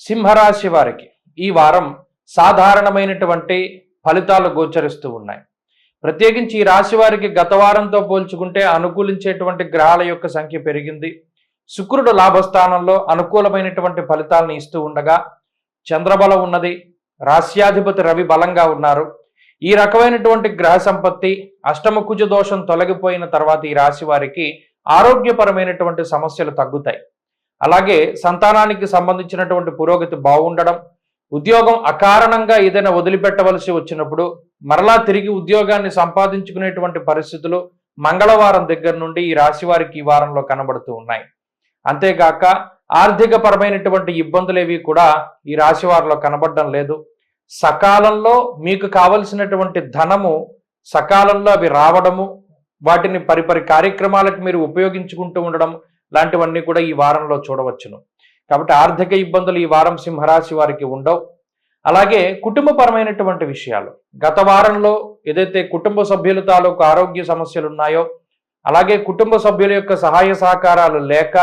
సింహరాశి వారికి ఈ వారం సాధారణమైనటువంటి ఫలితాలు గోచరిస్తూ ఉన్నాయి. ప్రత్యేకించి ఈ రాశి వారికి గత వారంతో పోల్చుకుంటే అనుకూలించేటువంటి గ్రహాల యొక్క సంఖ్య పెరిగింది. శుక్రుడు లాభస్థానంలో అనుకూలమైనటువంటి ఫలితాలను ఇస్తూ ఉండగా చంద్రబలం ఉన్నది. రాస్యాధిపతి రవి బలంగా ఉన్నారు. ఈ రకమైనటువంటి గ్రహ సంపత్తి అష్టమ కుజ దోషం తొలగిపోయిన తర్వాత ఈ రాశి వారికి ఆరోగ్యపరమైనటువంటి సమస్యలు తగ్గుతాయి. అలాగే సంతానానికి సంబంధించినటువంటి పురోగతి బాగుండడం ఉద్యోగం అకారణంగా ఏదైనా వదిలిపెట్టవలసి వచ్చినప్పుడు మరలా తిరిగి ఉద్యోగాన్ని సంపాదించుకునేటువంటి పరిస్థితులు మంగళవారం దగ్గర నుండి ఈ రాశి వారికి ఈ వారంలో కనబడుతూ ఉన్నాయి. అంతేగాక ఆర్థిక పరమైనటువంటి ఇబ్బందులేవి కూడా ఈ రాశి వారిలో కనబడడం లేదు. సకాలంలో మీకు కావలసినటువంటి ధనము సకాలంలో అవి రావడము వాటిని పరిపరి కార్యక్రమాలకు మీరు ఉపయోగించుకుంటూ ఉండడం లాంటివన్నీ కూడా ఈ వారంలో చూడవచ్చును. కాబట్టి ఆర్థిక ఇబ్బందులు ఈ వారం సింహరాశి వారికి ఉండవు. అలాగే కుటుంబపరమైనటువంటి విషయాలు. గత వారంలో ఏదైతే కుటుంబ సభ్యుల తాలూకు ఆరోగ్య సమస్యలు ఉన్నాయో అలాగే కుటుంబ సభ్యుల యొక్క సహాయ సహకారాలు లేక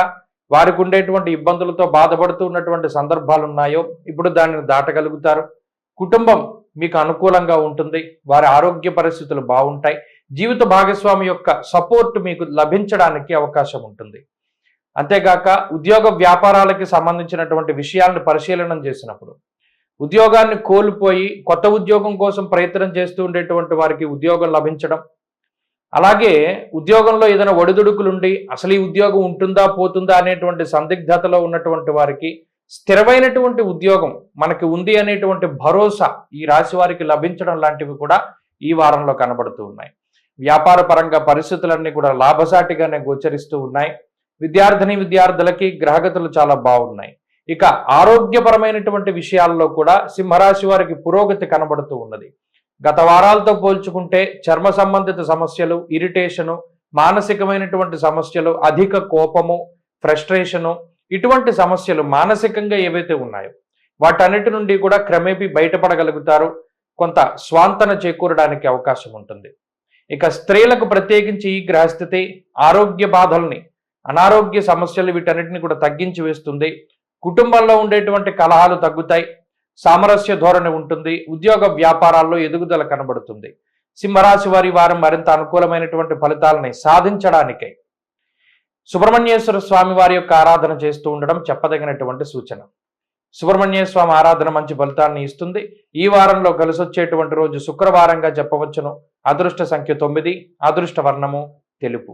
వారికి ఉండేటువంటి ఇబ్బందులతో బాధపడుతూ ఉన్నటువంటి సందర్భాలు ఉన్నాయో ఇప్పుడు దానిని దాటగలుగుతారు. కుటుంబం మీకు అనుకూలంగా ఉంటుంది. వారి ఆరోగ్య పరిస్థితులు బాగుంటాయి. జీవిత భాగస్వామి యొక్క సపోర్ట్ మీకు లభించడానికి అవకాశం ఉంటుంది. అంతేగాక ఉద్యోగ వ్యాపారాలకి సంబంధించినటువంటి విషయాలను పరిశీలనం చేసినప్పుడు ఉద్యోగాన్ని కోల్పోయి కొత్త ఉద్యోగం కోసం ప్రయత్నం చేస్తూ ఉండేటువంటి వారికి ఉద్యోగం లభించడం అలాగే ఉద్యోగంలో ఏదైనా ఒడిదుడుకులుండి అసలు ఈ ఉద్యోగం ఉంటుందా పోతుందా అనేటువంటి సందిగ్ధతలో ఉన్నటువంటి వారికి స్థిరమైనటువంటి ఉద్యోగం మనకి ఉంది అనేటువంటి భరోసా ఈ రాశి వారికి లభించడం లాంటివి కూడా ఈ వారంలో కనబడుతూ ఉన్నాయి. వ్యాపార పరంగా పరిస్థితులన్నీ కూడా లాభసాటిగానే గోచరిస్తూ ఉన్నాయి. విద్యార్థిని విద్యార్థులకి గ్రహగతులు చాలా బాగున్నాయి. ఇక ఆరోగ్యపరమైనటువంటి విషయాల్లో కూడా సింహరాశి వారికి పురోగతి కనబడుతూ ఉన్నది. గత వారాలతో పోల్చుకుంటే చర్మ సంబంధిత సమస్యలు ఇరిటేషను మానసికమైనటువంటి సమస్యలు అధిక కోపము ఫ్రస్ట్రేషను ఇటువంటి సమస్యలు మానసికంగా ఏవైతే ఉన్నాయో వాటన్నిటి నుండి కూడా క్రమేపీ బయటపడగలుగుతారు. కొంత స్వాంతన చేకూరడానికి అవకాశం ఉంటుంది. ఇక స్త్రీలకు ప్రత్యేకించి ఈ గ్రహస్థితి ఆరోగ్య బాధల్ని అనారోగ్య సమస్యలు వీటన్నిటిని కూడా తగ్గించి వేస్తుంది. కుటుంబంలో ఉండేటువంటి కలహాలు తగ్గుతాయి. సామరస్య ధోరణి ఉంటుంది. ఉద్యోగ వ్యాపారాల్లో ఎదుగుదల కనబడుతుంది. సింహరాశి వారి వారం మరింత అనుకూలమైనటువంటి ఫలితాలని సాధించడానికై. సుబ్రహ్మణ్యేశ్వర స్వామి వారి యొక్క ఆరాధన చేస్తూ ఉండడం చెప్పదగినటువంటి సూచన. సుబ్రహ్మణ్య స్వామి ఆరాధన మంచి ఫలితాన్ని ఇస్తుంది. ఈ వారంలో కలిసొచ్చేటువంటి రోజు శుక్రవారంగా చెప్పవచ్చును. అదృష్ట సంఖ్య తొమ్మిది. అదృష్ట వర్ణము తెలుపు.